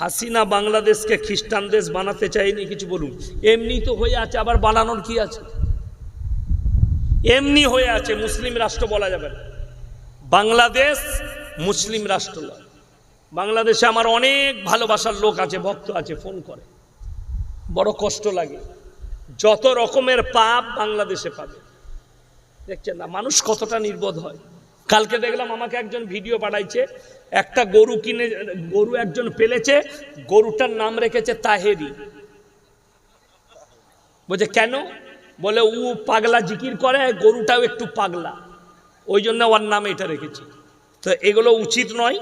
হাসিনা বাংলাদেশকে খ্রিস্টান দেশ বানাতে চাইনি কিছু বলুন। এমনি তো হয়ে আছে, আবার বানানোর কি আছে? এমনি হয়ে আছে, মুসলিম রাষ্ট্র বলা যাবে না। বাংলাদেশ মুসলিম রাষ্ট্র বাংলাদেশে আমার অনেক ভালোবাসার লোক আছে, ভক্ত আছে, ফোন করে। বড় কষ্ট লাগে। যত রকমের পাপ বাংলাদেশে পাবে। দেখছেন না, মানুষ কতটা নির্বোধ হয়। কালকে দেখলাম আমাকে একজন ভিডিও পাঠাইছে একটা গরু কিনে গরু একজন পেলেছে গরুটার নাম রেখেছে তাহেরি বলছে কেন বলে ও পাগলা জিকির করে গরুটাও একটু পাগলা ওই জন্য ওর নাম এটা রেখেছি তো এগুলো উচিত নয়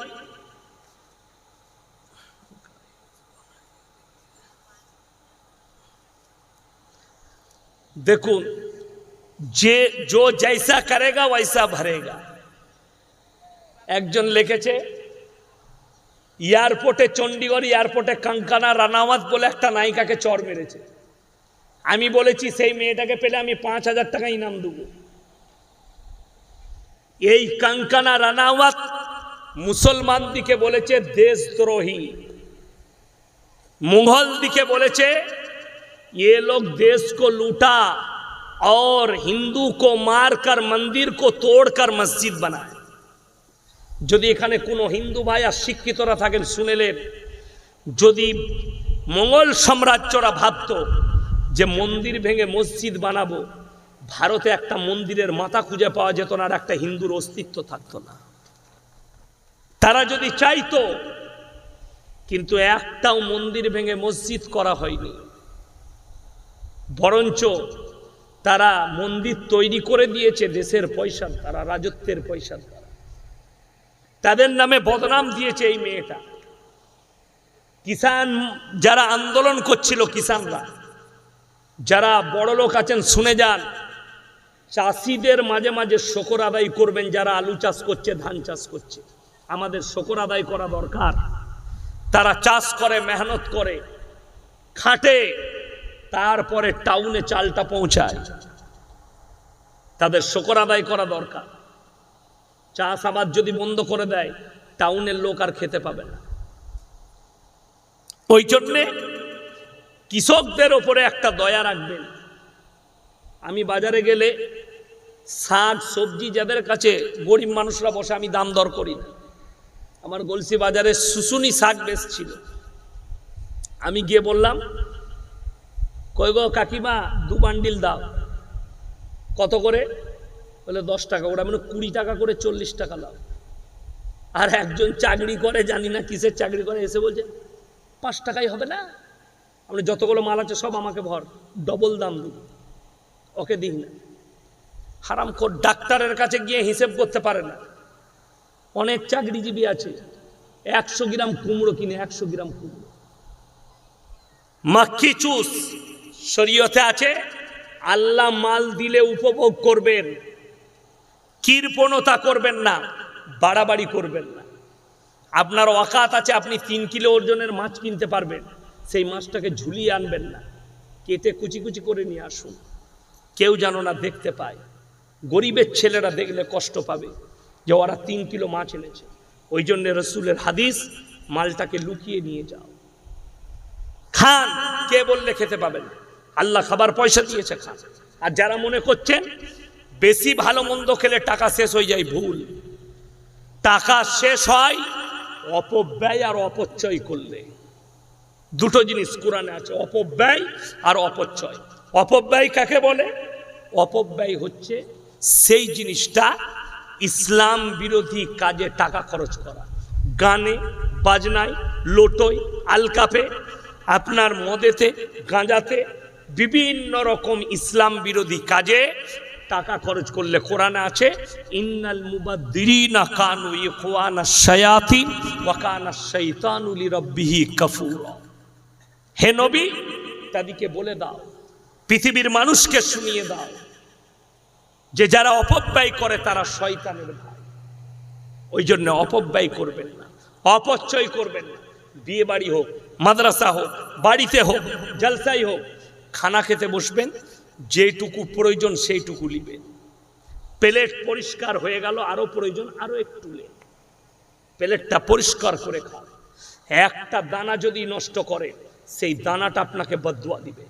দেখুন যে जो जैसा करेगा वैसा भरेगा একজন লিখেছে এয়ারপোর্টে চণ্ডীগড় এয়ারপোর্টে কাঙ্কানা রানাওয়াত বলে একটা নায়িকাকে চর মেরেছে আমি বলেছি সেই মেয়েটাকে পেলে আমি পাঁচ হাজার টাকা ইনাম দেবো এই কাঙ্কানা রানাওয়াত মুসলমান দিকে বলেছে দেশদ্রোহী মুঘল দিকে বলেছে ये लोग देश को लूटा और हिंदू को मारकर मंदिर को तोड़कर मस्जिद बनाए যদি এখানে কোনো হিন্দু ভাই আর শিক্ষিতরা থাকেন শুনেলেন যদি মঙ্গল সাম্রাজ্যরা ভাবত যে মন্দির ভেঙে মসজিদ বানাবো, ভারতে একটা মন্দিরের মাথা খুঁজে পাওয়া যেত না আর একটা হিন্দুর অস্তিত্ব থাকতো না। তারা যদি চাইতো, কিন্তু একটাও মন্দির ভেঙে মসজিদ করা হয়নি, বরঞ্চ তারা মন্দির তৈরি করে দিয়েছে দেশের পয়সা, তারা রাজত্বের পয়সা। দ্বারা তাদের নামে বদনাম দিয়েছে এই মেয়েটা। কিষান যারা আন্দোলন করছিল কিষানরা যারা বড় লোক আছেন, শুনে যান। চাষিদের মাঝে মাঝে শকর আদায় করবেন যারা আলু চাষ করছে, ধান চাষ করছে। আমাদের শকর আদায় করা দরকার। তারা চাষ করে, মেহনত করে, খাটে, তারপরে টাউনে চালটা পৌঁছায়। তাদের শকর আদায় করা দরকার। চাষাবাদ যদি বন্ধ করে দেয় টাউনের লোক আর খেতে পাবে না। ওই জন্যে কৃষকদের ওপরে একটা দয়া রাখবেন। আমি বাজারে গেলে শাক সবজি যাদের কাছে গরিব মানুষরা বসে আমি দাম দর করি না। আমার গলসি বাজারে শুশুনি শাক বেশ ছিল আমি গিয়ে বললাম কই গো কাকিমা দু বান্ডিল দাও। কত করে? বলে দশ টাকা, ওরা মানে কুড়ি টাকা করে চল্লিশ টাকা লাভ আর একজন চাকরি করে, জানি না কিসের চাকরি করে, এসে বলছে, পাঁচ টাকাই হবে না। আপনি যতগুলো মাল আছে সব আমাকে ভর, ডবল দাম দেবো। ওকে দিই না। হারাম খোর ডাক্তারের কাছে গিয়ে হিসেব করতে পারে না। অনেক চাকরিজীবী আছে, একশো গ্রাম কুমড়ো কিনে, একশো গ্রাম কুমড়ো। মাক্কি চুস শরীয়তে আছে, আল্লাহ মাল দিলে উপভোগ করবেন। কৃপণতা করবেন না, বাড়াবাড়ি করবেন না। আপনার অকাত আছে, আপনি তিন কিলো ওজনের মাছ কিনতে পারবেন, সেই মাছটাকে ঝুলিয়ে আনবেন না। কেটে কুচি কুচি করে নিয়ে আসুন। কেউ যেন না দেখতে পায়। গরিবের ছেলেরা দেখলে কষ্ট পাবে যে ওরা তিন কিলো মাছ এনেছে। ওই জন্য রসুলের হাদিস, মালটাকে লুকিয়ে নিয়ে যাও। খান, কে বললে খেতে পাবেন? আল্লাহ খাবার পয়সা দিয়েছে খান। আর যারা মনে করছেন বেশি ভালো মন্দ খেলে টাকা শেষ হয়ে যায় ভুল। টাকা শেষ হয়, অপব্যয় আর অপচয় করলে। দুটো জিনিস কোরআনে আছে, অপব্যয় আর অপচয়। অপব্যয় কাকে বলে? অপব্যয় হচ্ছে সেই জিনিসটা ইসলাম বিরোধী কাজে টাকা খরচ করা। গানে, বাজনায়, লোটোয়, আলকাপে, আপনার মদেতে, গাঁজাতে, বিভিন্ন রকম ইসলাম বিরোধী কাজে টাকা খরচ করলে কোরআনে আছে, ইন্নাল মুবাদ্দিরিনা কানু ইখওয়ানা শায়াতিন ওয়া কানা শাইতানু লিরাব্বিহি কাফুরা। হে নবী, তাদেরকে বলে দাও, পৃথিবীর মানুষকে শুনিয়ে দাও, যে যারা অপব্যয় করে তারা শয়তানের ভাই। ওই জন্য অপব্যয় করবেন না, অপচয় করবেন না। বিয়ে বাড়ি হোক, মাদ্রাসা হোক, বাড়িতে হোক জলসাই হোক, খানা খেতে বসবেন যেটুকু প্রয়োজন সেইটুকু নিবেন প্লেট পরিষ্কার হয়ে গেল আরও প্রয়োজন আরও একটু নেন প্লেটটা পরিষ্কার করে খাও। একটা দানা যদি নষ্ট করে, সেই দানাটা আপনাকে বদুয়া দিবে।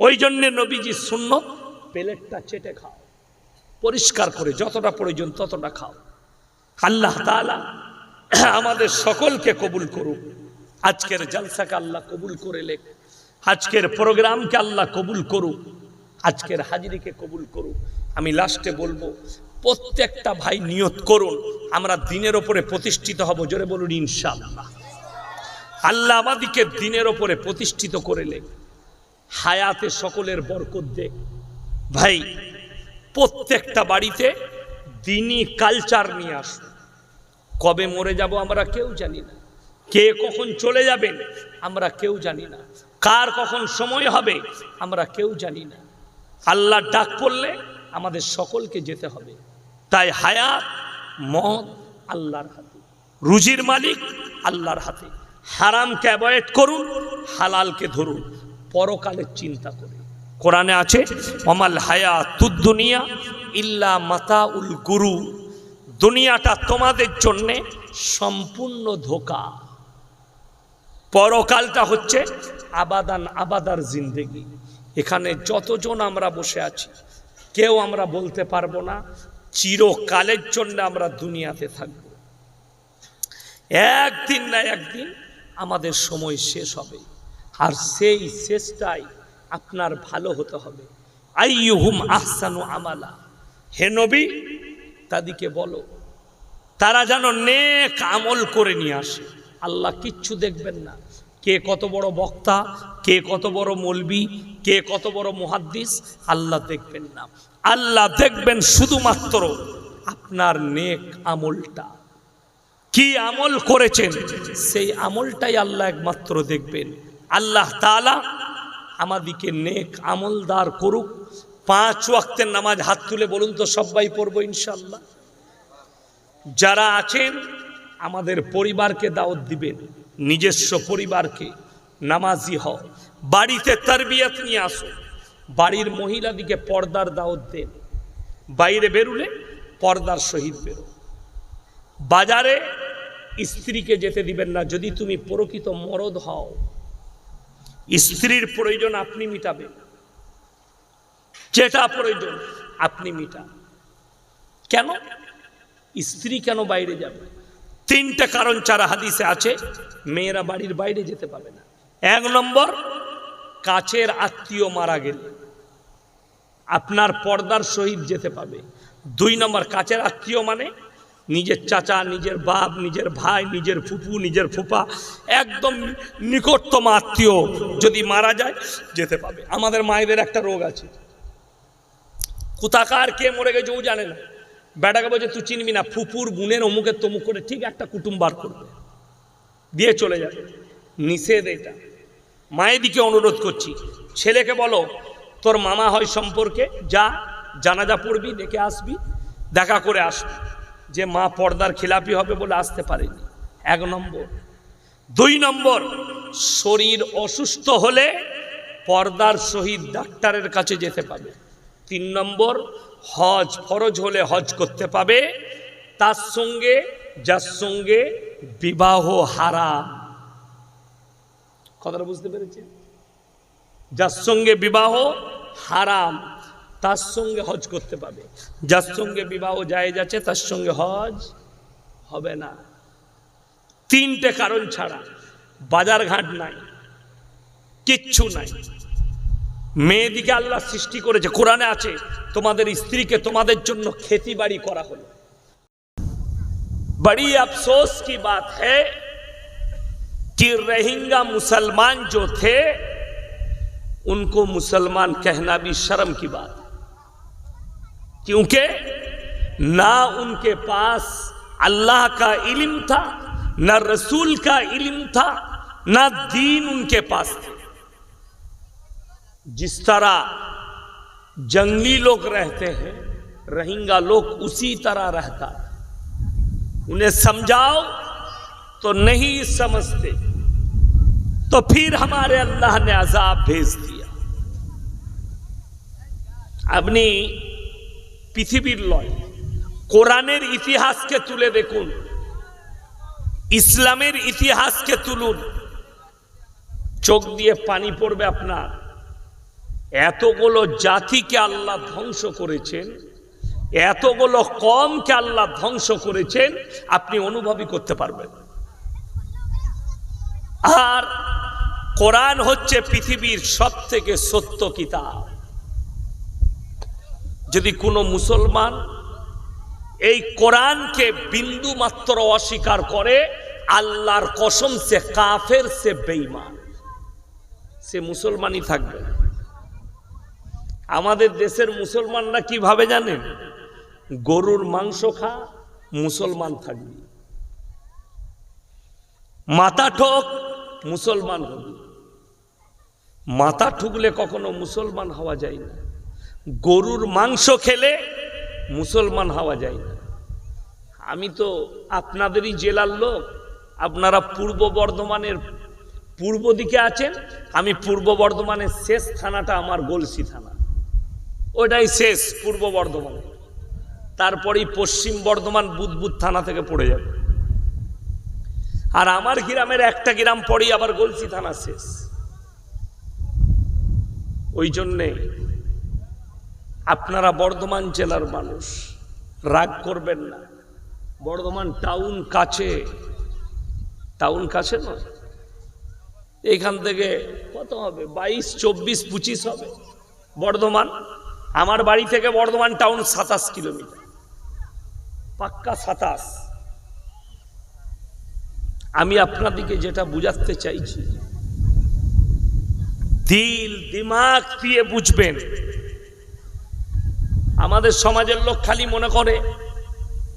ওই জন্যে নবীজি শূন্য প্লেটটা চেটে খাও। পরিষ্কার করে যতটা প্রয়োজন ততটা খাও। আল্লাহ তাআলা আমাদের সকলকে কবুল করুক। আজকের জলসাকে আল্লাহ কবুল করে লেখ আজকের প্রোগ্রামকে আল্লাহ কবুল করুক, আজকের হাজিরিকে কবুল করুক। আমি লাস্টে বলব, প্রত্যেকটা ভাই নিয়ত করুন, আমরা দিনের ওপরে প্রতিষ্ঠিত হব, জোরে বলুন, ইনশাআল্লাহ। আল্লাহ আমাদিকে দিনের ওপরে প্রতিষ্ঠিত করে লেখ হায়াতে সকলের বরকত দে ভাই, প্রত্যেকটা বাড়িতে দিনই কালচার নিয়ে আসুন। কবে মরে যাব আমরা কেউ জানি না। কে কখন চলে যাবেন আমরা কেউ জানি না। কার কখন সময় হবে, আমরা কেউ জানি না। আল্লাহ ডাক পড়লে আমাদের সকলকে যেতে হবে। তাই হায়াত, মদ আল্লাহর হাতে। রুজির মালিক আল্লাহর হাতে। হারামকে অ্যাভয়েড করুন, হালালকে ধরুন। পরকালের চিন্তা করে। কোরআনে আছে অমাল হায়া তুদ্দুনিয়া ইল্লা মাতা উল গুরু। দুনিয়াটা তোমাদের জন্যে সম্পূর্ণ ধোকা। পরকালটা হচ্ছে আবাদান আবাদার জিন্দেগি। এখানে যতজন আমরা বসে আছি, কেউ আমরা বলতে পারব না, চিরকালের জন্য আমরা দুনিয়াতে থাকব। একদিন না একদিন আমাদের সময় শেষ হবে, আর সেই শেষটাই আপনার ভালো হতে হবে। আইহুম আহসানু আমালা। হে নবী তাদিকে বলো, তারা যেন নেক আমল করে নিয়ে আসে। আল্লাহ কিচ্ছু দেখবেন না। কে কত বড় বক্তা, কে কত বড় মলবি, কে কত বড় মুহাদ্দিস, আল্লাহ দেখবেন না। আল্লাহ দেখবেন শুধুমাত্র আপনার নেক আমলটা। কি আমল করেছেন, সেই আমলটাই আল্লাহ একমাত্র দেখবেন। আল্লাহ তাআলা আমাদিকে নেক আমলদার করুক। পাঁচ ওয়াক্তের নামাজ হাত তুলে বলুন তো, সবাই পড়ব ইনশাল্লাহ যারা আছেন আমাদের পরিবারকে দাওয়াত দিবেন। নিজস্ব পরিবারকে। নামাজি হও। বাড়িতে তারবিয়াত নিয়ে আসো। বাড়ির মহিলাদিকে পর্দার দাওয়াত দেন। বাইরে বেরুলে পর্দার সহিত বেরো। বাজারে স্ত্রীকে যেতে দিবেন না। যদি তুমি প্রকৃত মরদ হও, স্ত্রীর প্রয়োজন আপনি মিটাবেন। যেটা প্রয়োজন আপনি মিটান। কেন? স্ত্রী কেন বাইরে যাবে? তিনটা কারণ চারা হাদিসে আছে, মেয়েরা বাড়ির বাইরে যেতে পাবে না। এক নম্বর, কাছের আত্মীয় মারা গেলে আপনার পর্দার সহিত যেতে পাবে দুই নম্বর, কাছের আত্মীয় মানে নিজের চাচা, নিজের বাপ, নিজের ভাই, নিজের ফুপু, নিজের ফুপা, একদম নিকটতম আত্মীয় যদি মারা যায়, যেতে পাবে আমাদের মায়েদের একটা রোগ আছে। কোথাকার কে মরে গেছে ও জানে না। বেটাকে বলছে, তুই চিনবি না ফুপুর বোনের অমুকের তমুক করে ঠিক একটা কুটুম বার করবে। দিয়ে চলে যাবে। নিষেধ এটা। মায়ের দিকে অনুরোধ করছি, ছেলেকে বলো, তোর মামা হয় সম্পর্কে যা, জানাজা পড়বি, দেখে আসবি, দেখা করে আসবি। যে মা পর্দার খিলাপি হবে বলে আসতে পারেনি। এক নম্বর। দুই নম্বর, শরীর অসুস্থ হলে পর্দার সহিত ডাক্তারের কাছে যেতে পাবে তিন নম্বর, হজ, ফরজ হলে হজ করতে পাবে, তার সঙ্গে, যার সঙ্গে বিবাহ হারাম। কথাটা বুঝতে পেরেছে যার সঙ্গে বিবাহ হারাম, তার সঙ্গে হজ করতে পাবে। যার সঙ্গে বিবাহ যায় যাচ্ছে তার সঙ্গে হজ হবে না। তিনটে কারণ ছাড়া বাজার ঘাট নাই, কিচ্ছু নাই। মেয়েদিকে আল্লাহ সৃষ্টি করেছে কোরআনে আছে তোমাদের স্ত্রীকে তোমাদের জন্য খেতি বাড়ি করা হলো बड़ी अफसोस की बात है कि रोहिंगा मुसलमान जो थे उनको मुसलमान कहना भी शर्म की बात है क्योंकि ना उनके पास अल्लाह का इल्म था न रसूल का इल्म था न दीन उनके पास थे जिस तरह जंगली लोग रहते हैं रोहिंगा लोग उसी तरह रहता है उन्हें समझाओ तो नहीं समझते तो फिर हमारे अल्लाह ने अजाब भेज दिया আপনি পৃথিবীর লয় কোরআনের ইতিহাসকে তুলে দেখুন ইসলামের ইতিহাসকে তুলুন চোখ দিয়ে পানি পড়বে আপনার এতগুলো জাতিকে আল্লাহ ধ্বংস করেছেন, এতগুলো কমকে আল্লাহ ধ্বংস করেছেন, আপনি অনুভবই করতে পারবেন। আর কোরআন হচ্ছে পৃথিবীর সব থেকে সত্য কিতাব। যদি কোনো মুসলমান এই কোরআনকে বিন্দু মাত্র অস্বীকার করে, আল্লাহর কসম সে কাফের, সে বেইমান সে মুসলমানই থাকবে। আমাদের দেশের মুসলমানরা কীভাবে জানেন গরুর মাংস খা, মুসলমান থাকবে। মাথা ঠোক, মুসলমান হবে। মাথা ঠুকলে কখনো মুসলমান হওয়া যায় না। গরুর মাংস খেলে মুসলমান হওয়া যায় না। আমি তো আপনাদেরই জেলার লোক। আপনারা পূর্ব বর্ধমানের, পূর্ব দিকে আছেন। আমি পূর্ব বর্ধমানের শেষ থানাটা আমার গলসি থানা। ওটাই শেষ, পূর্ব বর্ধমান। তারপরেই পশ্চিম বর্ধমান বুদবুদ থানা থেকে পড়ে যাবে। আর আমার গ্রামের একটা গ্রাম পরেই আবার গলসি থানা শেষ। ওই জন্যে আপনারা বর্ধমান জেলার মানুষ, রাগ করবেন না। বর্ধমান টাউন কাছে টাউন কাছে নয় এখান থেকে কত হবে? বাইশ, চব্বিশ, পঁচিশ হবে। বর্ধমান আমার বাড়ি থেকে বর্ধমান টাউন সাতাশ কিলোমিটার। পাক্কা সাতাশ। আমি আপনাদিকে যেটা বুঝাতে চাইছি, দিল দিমাগ দিয়ে বুঝবেন। আমাদের সমাজের লোক খালি মনে করে,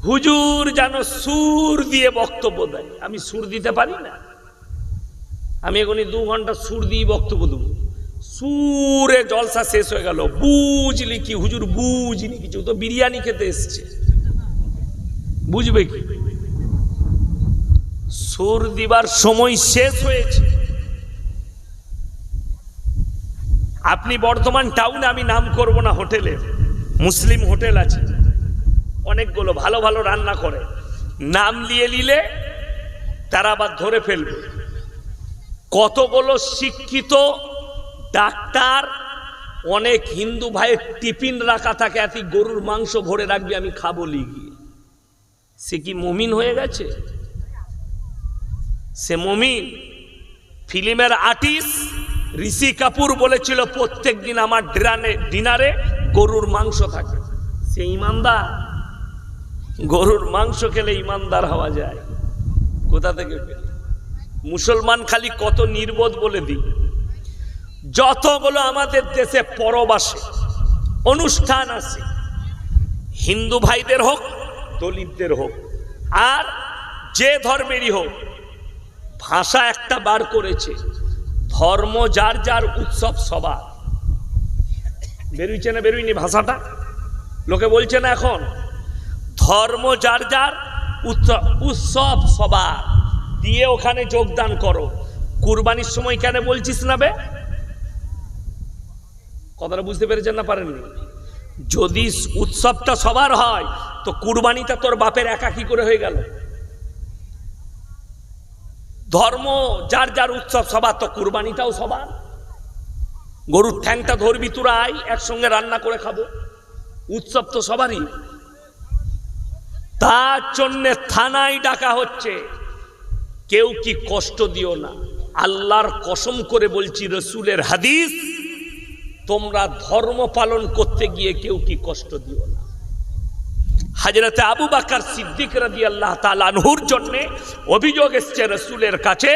হুজুর যেন সুর দিয়ে বক্তব্য দেয়। আমি সুর দিতে পারি না। আমি এখনই দু ঘণ্টা সুর দিয়ে বক্তব্য দেবো। সুরে জলসা শেষ হয়ে গেল। বুঝলি কি হুজুর বুঝলি কিছু। তো বিরিয়ানি খেতে এসছে। বুঝবে কি? সুর দিবার সময় শেষ হয়েছে। আপনি বর্ধমান টাউনে, আমি নাম করব না হোটেলে। মুসলিম হোটেল আছে। অনেকগুলো ভালো ভালো রান্না করে। নাম নিয়ে নিলে তারা আবার ধরে ফেলবে। কতগুলো শিক্ষিত ডাক্তার, অনেক হিন্দু ভাইয়ের টিফিন রাখা থাকে এত গরুর মাংস ভরে রাখবি, আমি খাব লিগিয়ে সে কি মমিন হয়ে গেছে? সে মমিন। ফিল্মের আর্টিস্ট ঋষি কাপুর বলেছিল, প্রত্যেক দিন আমার ডিনারে ডিনারে গরুর মাংস থাকে। সে ইমানদার। গরুর মাংস খেলে ইমানদার হওয়া যায়। কোথা থেকে মুসলমান খালি কত নির্বোধ বলে দিই। যতগুলো আমাদের দেশে পরব আসে অনুষ্ঠান আছে, হিন্দু ভাইদের হোক, দলিতদের হোক, আর যে ধর্মেরই হোক, ভাষা একটা বার করেছে, ধর্ম যার যার উৎসব সবার। বেরুইছে না বেরোয়নি ভাষাটা? লোকে বলছে না এখন, ধর্ম যার যার উৎসব সবার। দিয়ে ওখানে যোগদান করো। কুরবানির সময় কেন বলছিস না বে? কথাটা বুঝতে পেরেছেন না পারেননি? যদি উৎসবটা সবার হয়, তো কুরবানিটা তোর বাপের একা কি করে হয়ে গেল? ধর্ম যার যার উৎসব সবার, তো কুরবানিটাও সবার। গরুর ঠ্যাংটা ধরবি তোরা আই একসঙ্গে রান্না করে খাব। উৎসব তো সবারই। তার জন্যে থানায় ডাকা হচ্ছে। কেউ কি কষ্ট দিও না। আল্লাহর কসম করে বলছি, রসুলের হাদিস তোমরা ধর্ম পালন করতে গিয়ে কেউ কি কষ্ট দিও না? হাজরতে আবু বাকার সিদ্দিক রাদি আল্লাহ তালানহুর জন্যে অভিযোগ এসছে রসুলের কাছে,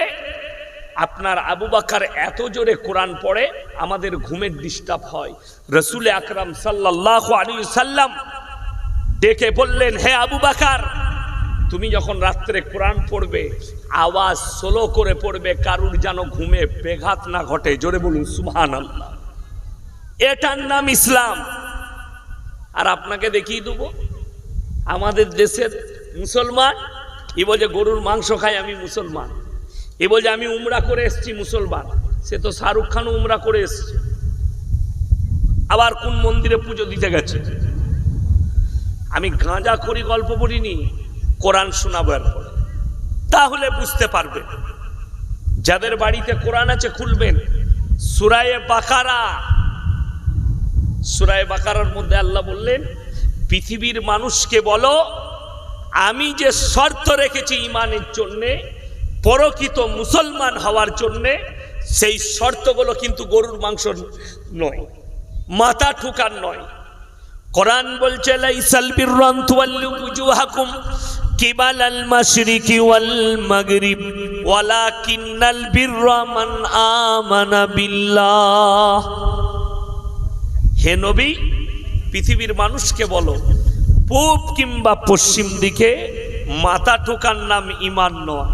আপনার আবু বাকার এত জোরে কোরআন পড়ে, আমাদের ঘুমের ডিস্টার্ব হয়। রসুল আকরাম সাল্লাহ আলী সাল্লাম ডেকে বললেন, হে আবু বাকার, তুমি যখন রাত্রে কোরআন পড়বে, আওয়াজ সোলো করে পড়বে, কারুর যেন ঘুমে বেঘাত না ঘটে? জোরে বলুন সুবহান আল্লাহ এটার নাম ইসলাম। আর আপনাকে দেখিয়ে দেবো, আমাদের দেশের মুসলমান, এ বলছে গরুর মাংস খাই আমি মুসলমান, এ বলছে আমি উমরা করে এসছি মুসলমান, সে তো শাহরুখ খানও উমরা করে এসছে। আবার কোন মন্দিরে পুজো দিতে গেছে? আমি গাঁজা করি গল্প পড়িনি, কোরআন শোনাবো এরপরে। তাহলে বুঝতে পারবেন যাদের বাড়িতে কোরআন আছে খুলবেন, সুরায়ে বাকারা সুরায়ে বাকারার মধ্যে আল্লাহ বললেন, পৃথিবীর মানুষকে বলো, আমি যে শর্ত রেখেছি ইমানের জন্যে, পরকিত মুসলমান হওয়ার জন্যে, সেই শর্তগুলো কিন্তু গরুর মাংস নয়, মাথা ঠুকার নয়। কোরআন বলছে মান আমানা বিল্লাহ। হে নবী, পৃথিবীর মানুষকে বলো, পূব কিংবা পশ্চিম দিকে মাথা ঠোকার নাম ইমান নয়।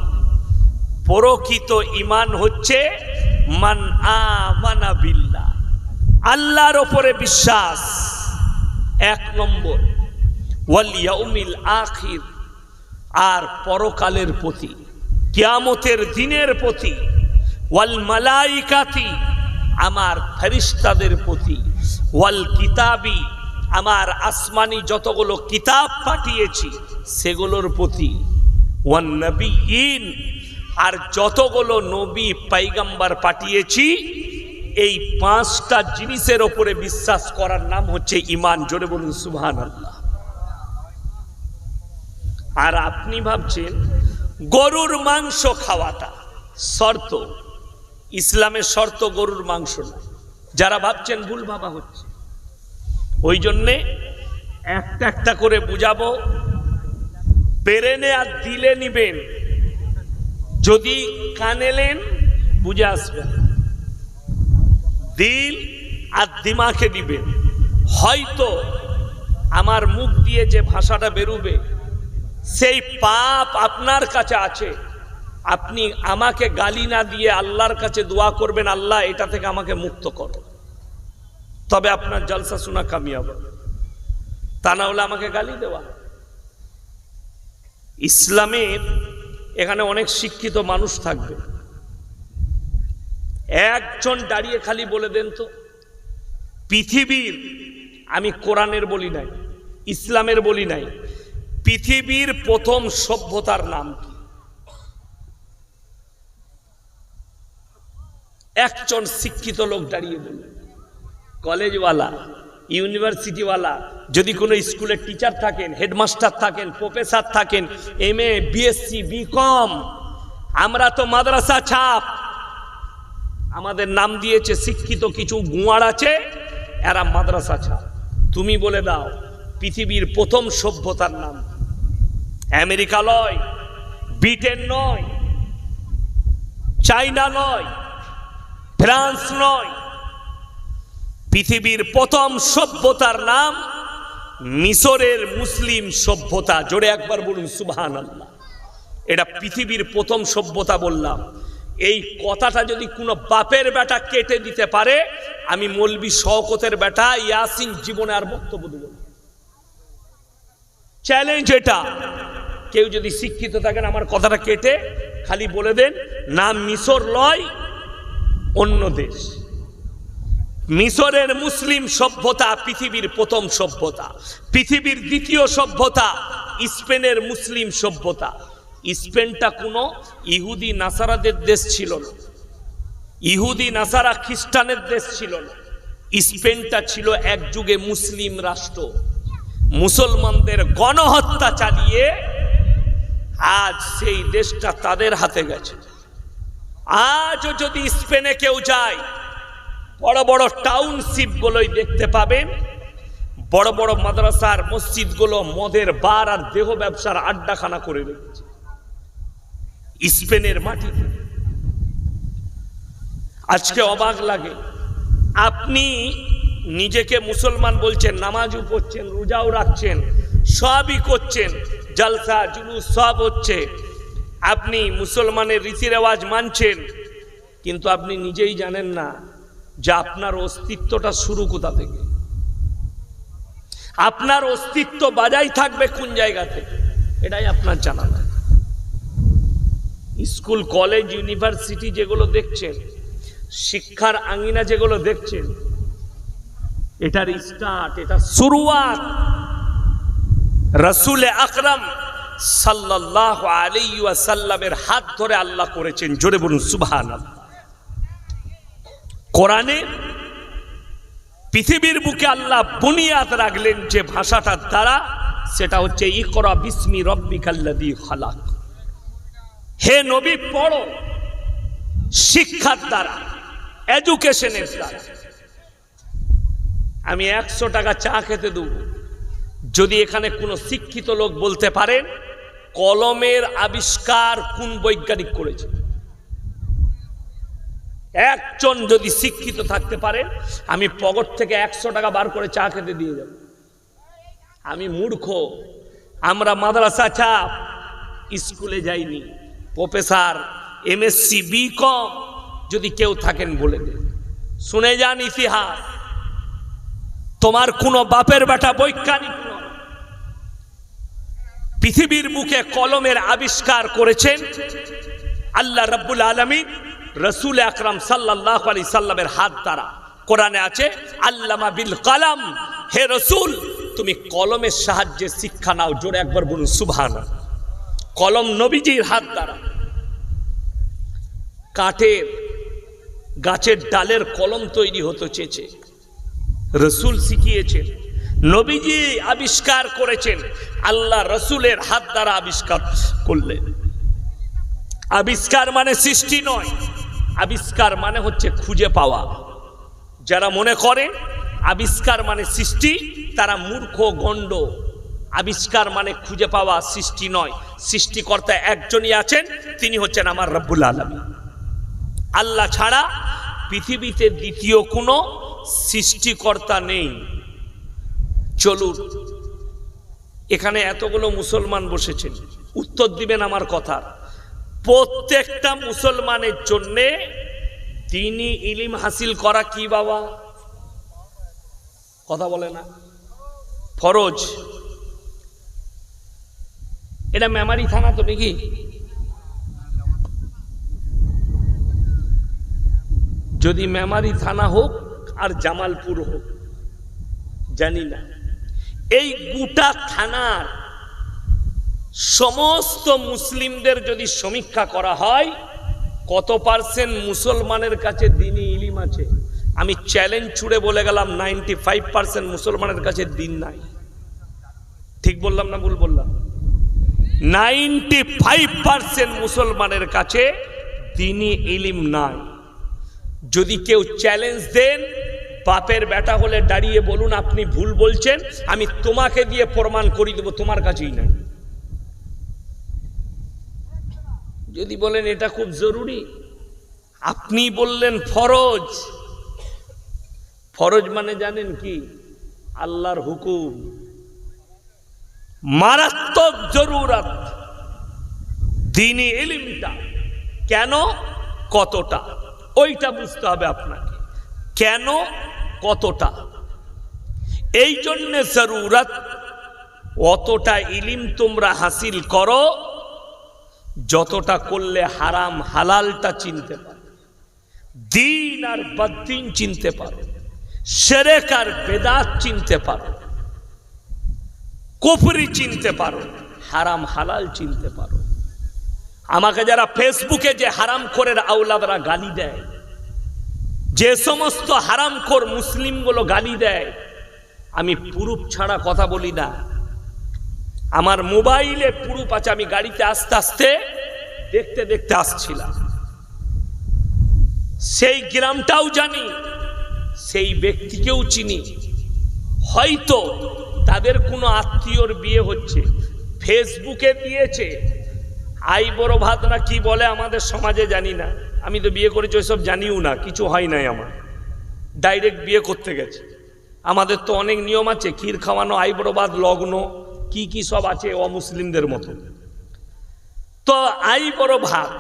পরকিত ইমান হচ্ছে মান আমানা বিল্লাহ। আল্লাহর ওপরে বিশ্বাস। এক নম্বর, ওয়াল ইয়াউমিল আখির, আর পরকালের প্রতি, কিয়ামতের দিনের প্রতি, ওয়াল মালাইকাতি, আমার ফেরিস্তাদের প্রতি। ওয়াল কিতাবি, আমার আসমানি যতগুলো কিতাব পাঠিয়েছি, সেগুলোর প্রতি ওয়ান নবীন আর যতগুলো নবী পাইগাম্বার পাঠিয়েছি, এই পাঁচটা জিনিসের ওপরে বিশ্বাস করার নাম হচ্ছে ইমান জোরে বলুন সুহান আল্লাহ আর আপনি ভাবছেন, গরুর মাংস খাওয়াটা শর্ত, ইসলামের শর্ত গরুর মাংস না। যারা ভাবছেন ভুল ভাবা হচ্ছে, ওই জন্যে একটা একটা করে বুঝাবো। পেরেনে আর দিলে নিবেন। যদি কানেলেন বুঝে আসবেন দিল আর দিমাকে দিবেন। হয়তো আমার মুখ দিয়ে যে ভাষাটা বেরুবে, সেই পাপ আপনার কাছে আছে। আপনি আমাকে গালি না দিয়ে আল্লাহর কাছে দোয়া করবেন, আল্লাহ এটা থেকে আমাকে মুক্ত করো। তবে আপনার জলসা শোনা কামিয়াব। তা না হলে আমাকে গালি দেওয়া। ইসলামের এখানে অনেক শিক্ষিত মানুষ থাকবে। একজন দাঁড়িয়ে খালি বলে দেন তো, পৃথিবীর, আমি কোরআনের বলি নাই, ইসলামের বলি নাই, পৃথিবীর প্রথম সভ্যতার নাম কি? একজন শিক্ষিত লোক দাঁড়িয়ে বললেন কলেজওয়ালা, ইউনিভার্সিটিওয়ালা, যদি কোনো স্কুলের টিচার থাকেন, হেডমাস্টার থাকেন, প্রফেসর থাকেন, এম এ বিএসসি বিকম আমরা তো মাদ্রাসা ছাপ। আমাদের নাম দিয়েছে শিক্ষিত কিছু গুয়ার আছে, এরা মাদ্রাসা ছাপ। তুমি বলে দাও, পৃথিবীর প্রথম সভ্যতার নাম আমেরিকা নয় ব্রিটেন নয়, চাইনা নয় ফ্রান্স নয়। পৃথিবীর প্রথম সভ্যতার নাম মিশরের মুসলিম সভ্যতা। জোরে একবার বলুন সুবহান আল্লাহ এটা পৃথিবীর প্রথম সভ্যতা বললাম। এই কথাটা যদি কোনো বাপের বেটা কেটে দিতে পারে, আমি মলবি শওকতের বেটা ইয়াসিন জীবনে আর বক্তব্য দেব চ্যালেঞ্জ এটা। কেউ যদি শিক্ষিত থাকেন, আমার কথাটা কেটে খালি বলে দেন, না মিশর লয় অন্য দেশ। মিশরের মুসলিম সভ্যতা পৃথিবীর প্রথম সভ্যতা। পৃথিবীর দ্বিতীয় সভ্যতা স্পেনের মুসলিম সভ্যতা। স্পেনটা কোনো ইহুদি নাসারাদের দেশ ছিল না। ইহুদি নাসারা খ্রিস্টানের দেশ ছিল না। স্পেনটা ছিল এক যুগে মুসলিম রাষ্ট্র। মুসলমানদের গণহত্যা চালিয়ে আজ সেই দেশটা তাদের হাতে গেছে। আজও যদি স্পেনে কেউ যায়, বড় বড় টাউনশিপ গুলোই দেখতে পাবেন। বড় বড় মাদ্রাসার মসজিদগুলো মদের বার আর দেহ ব্যবসার আড্ডাখানা করে রেখেছে। স্পেনের মাটিতে আজকে অবাক লাগে, আপনি নিজেকে মুসলমান বলছেন, নামাজও পড়ছেন, রোজাও রাখছেন, সবই করছেন, জলসা, জুলুস সব হচ্ছে। আপনি মুসলমানের রীতি রেওয়াজ মানছেন, কিন্তু আপনি নিজেই জানেন না যে আপনার অস্তিত্বটা শুরু কোথা থেকে। আপনার অস্তিত্ব বাজাই থাকবে কোন জায়গা থেকে, এটাই আপনার জানা না স্কুল, কলেজ, ইউনিভার্সিটি যেগুলো দেখছেন, শিক্ষার আঙিনা যেগুলো দেখছেন, এটার স্টার্ট এটা শুরুয়াত রসুল আকরাম সাল্লাহ আলাইসাল্লামের হাত ধরে আল্লাহ করেছেন। জোরে বলুন সুবহান কোরআনে পৃথিবীর বুকে আল্লাহ বুনিয়াদ রাখলেন যে ভাষাটার দ্বারা, সেটা হচ্ছে, ইকরা বিস্মি রব্বিকাল্লাদি খালাক। হে নবী, পড়ো শিক্ষার দ্বারা, এডুকেশনের দ্বারা। আমি একশো টাকা চা খেতে দেবো। যদি এখানে কোনো শিক্ষিত লোক বলতে পারেন কলমের আবিষ্কার কোন বৈজ্ঞানিক করেছে? একজন যদি শিক্ষিত থাকতে পারে, আমি পকেট থেকে একশো টাকা বার করে চা খেতে দিয়ে যাব আমি মূর্খ। আমরা মাদ্রাসা চাপ স্কুলে যাইনি। প্রফেসর, এমএসসি বি কম যদি কেউ থাকেন বলে দেন শুনে যান ইতিহাস। তোমার কোনো বাপের বেটা বৈজ্ঞানিক পৃথিবীর মুখে কলমের আবিষ্কার করেছেন আল্লাহ রব্বুল আলমী রসুল আকরাম সাল্লাহ আলি সাল্লামের হাত দ্বারা। কোরআনে আছে, আল্লামা বিল কালাম, হে রসুল, তুমি কলমের সাহায্যে শিক্ষা নাও, জোরে একবার বলুন সুভানা কলম নবীজির হাত দ্বারা। কাঠের, গাছের ডালের কলম তৈরি হতো চেয়েছে। রসুল শিখিয়েছেন নবীজি আবিষ্কার করেছেন। আল্লাহ রসুলের হাত দ্বারা আবিষ্কার করলেন। আবিষ্কার মানে সৃষ্টি নয়। আবিষ্কার মানে হচ্ছে খুঁজে পাওয়া। যারা মনে করে, আবিষ্কার মানে সৃষ্টি, তারা মূর্খ, গণ্ড। আবিষ্কার মানে খুঁজে পাওয়া সৃষ্টি নয়। সৃষ্টিকর্তা একজনই আছেন, তিনি হচ্ছেন আমার রব্বুল আলমী আল্লাহ ছাড়া পৃথিবীতে দ্বিতীয় কোনো সৃষ্টিকর্তা নেই। চলুন। এখানে এতগুলো মুসলমান বসেছেন। উত্তর দিবেন আমার কথার প্রত্যেকটা মুসলমানের জন্যে দিনই ইলিম হাসিল করা কি বাবা? কথা বলে না। ফরজ, এটা মেমারি থানা তো নাকি? যদি মেমারি থানা হোক আর জামালপুর হোক, জানি না। এই গোটা থানার সমস্ত মুসলিমদের যদি সমীক্ষা করা হয়, কত পার্সেন্ট মুসলমানের কাছে দিনই ইলিম আছে? আমি চ্যালেঞ্জ ছুড়ে বলে গেলাম নাইনটি ফাইভ পার্সেন্ট মুসলমানের কাছে দিন নাই। ঠিক বললাম না ভুল বললাম? নাইনটি ফাইভ পার্সেন্ট মুসলমানের কাছে দিনই ইলিম নাই। যদি কেউ চ্যালেঞ্জ দেন বাপের বেটা হলে দাঁড়িয়ে বলুন, আপনি ভুল বলছেন, আমি তোমাকে দিয়ে প্রমাণ করি দেবো, তোমার কাছেই নাই। যদি বলেন এটা খুব জরুরি, আপনি বললেন ফরজ। ফরজ মানে জানেন কি? আল্লাহর হুকুম। মারাত্মক জরুরত। দিনই এলিমটা কেন? কতটা? ওইটা বুঝতে হবে আপনাকে। কেন? কতটা? এই জন্যে জরুরত, অতটা ইলিম তোমরা হাসিল করো, যতটা করলে হারাম হালালটা চিনতে পারো। দিন আর বদিন চিনতে পারো। সেরেক আর বেদাত চিনতে পারো। কুফরি চিনতে পারো। হারাম হালাল চিনতে পারো। আমাকে যারা ফেসবুকে যে হারাম করে আউলাদরা গালি দেয় যে সমস্ত হারামখোর মুসলিমগুলো গালি দেয়, আমি পুরুপ ছাড়া কথা বলি না। আমার মোবাইলে পুরুপ আছে, আমি গাড়িতে আস্তে আস্তে, দেখতে দেখতে আসছিলাম। সেই গ্রামটাও জানি, সেই ব্যক্তিকেও চিনি। হয়তো তাদের কোনো আত্মীয়র বিয়ে হচ্ছে, ফেসবুকে দিয়েছে আই বড় ভাত না কি বলে আমাদের সমাজে জানি না। আমি তো বিয়ে করেছি, ওইসব জানিও না, কিছু হয় নাই আমার। ডাইরেক্ট বিয়ে করতে গেছে। আমাদের তো অনেক নিয়ম আছে, ক্ষীর খাওয়ানো আইবড়বাদ লগ্ন, কি কি সব আছে অমুসলিমদের মতো। তো আই বড় ভাত,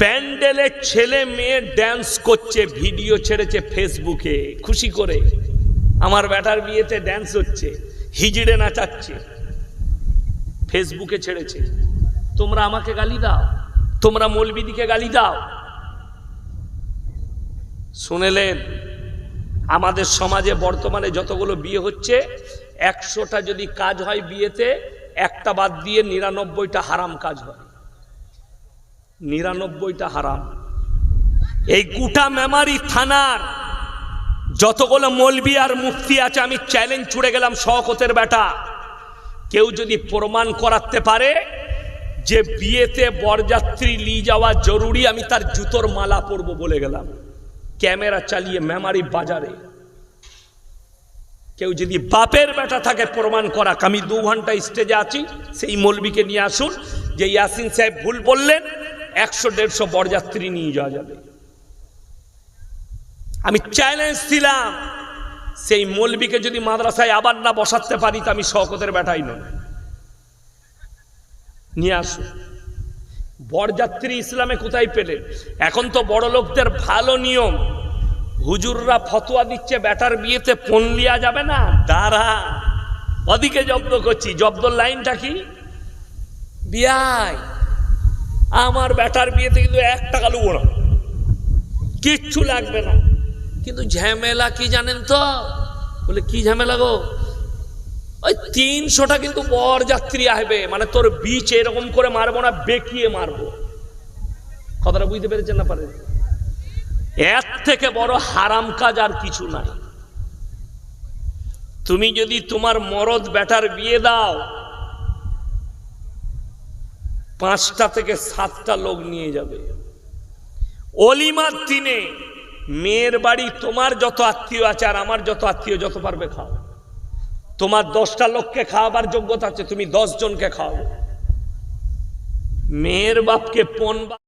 প্যান্ডেলে ছেলে মেয়ে ড্যান্স করছে ভিডিও ছেড়েছে ফেসবুকে খুশি করে। আমার ব্যাটার বিয়েতে ড্যান্স হচ্ছে, হিজড়ে নাচাচ্ছে ফেসবুকে ছেড়েছে। তোমরা আমাকে গালি দাও। তোমরা মৌলবিদিকে গালি দাও। শুনেলেন, আমাদের সমাজে বর্তমানে যতগুলো বিয়ে হচ্ছে, একশোটা যদি কাজ হয় বিয়েতে, একটা বাদ দিয়ে নিরানব্বইটা হারাম কাজ হয়। নিরানব্বইটা হারাম। এই গোটা মেমারি থানার যতগুলো মলবি আর মুফতি আছে, আমি চ্যালেঞ্জ ছুড়ে গেলাম শওকতের বেটা। কেউ যদি প্রমাণ করাতে পারে যে বিয়েতে বরযাত্রী নিয়ে যাওয়া জরুরি, আমি তার জুতোর মালা পরব বলে গেলাম। ক্যামেরা চালিয়ে মেমারি বাজারে। কেউ যদি বাপের বেটা থাকে, প্রমাণ করাক। আমি দু ঘণ্টা স্টেজে আছি, সেই মলবিকে নিয়ে আসুন, যে ইয়াসিন সাহেব ভুল বললেন, একশো দেড়শো বরযাত্রী নিয়ে যাওয়া যাবে। আমি চ্যালেঞ্জ দিলাম, সেই মলবিকে যদি মাদ্রাসায় আবার না বসাতে পারি, তো আমি শকতের বেটাই নয় নিয়ে আসুন বরযাত্রী ইসলামে কোথায় পেলেন এখন তো বড় লোকদের ভালো নিয়ম। হুজুররা ফতোয়া দিচ্ছে বেটার বিয়েতে পণ লিয়া যাবে না। দাঁড়া, ওদিকে জব্দ করছি। জব্দর লাইনটা কি? বিয়াই, আমার বেটার বিয়েতে কিন্তু এক টাকা লুবো না। কিচ্ছু লাগবে না। কিন্তু ঝামেলা কি জানেন তো? বলে, কি ঝামেলা গো? ওই তিনশোটা কিন্তু বর যাত্রী আসবে। মানে তোর বিচ এরকম করে মারবো না, বেঁকিয়ে মারবো। কথাটা বুঝতে পেরেছেন না পারেন? এর থেকে বড় হারাম কাজ আর কিছু নাই। তুমি যদি তোমার মরদ বেটার বিয়ে দাও, পাঁচটা থেকে সাতটা লোক নিয়ে যাবে। অলিমার দিনে মেয়ের বাড়ি তোমার যত আত্মীয় আছে আর আমার যত আত্মীয় যত পারবে খাও। তোমার দশটা লোককে খাওয়াবার যোগ্যতা আছে তুমি দশ জনকে খাও। মেয়ের বাপকে পন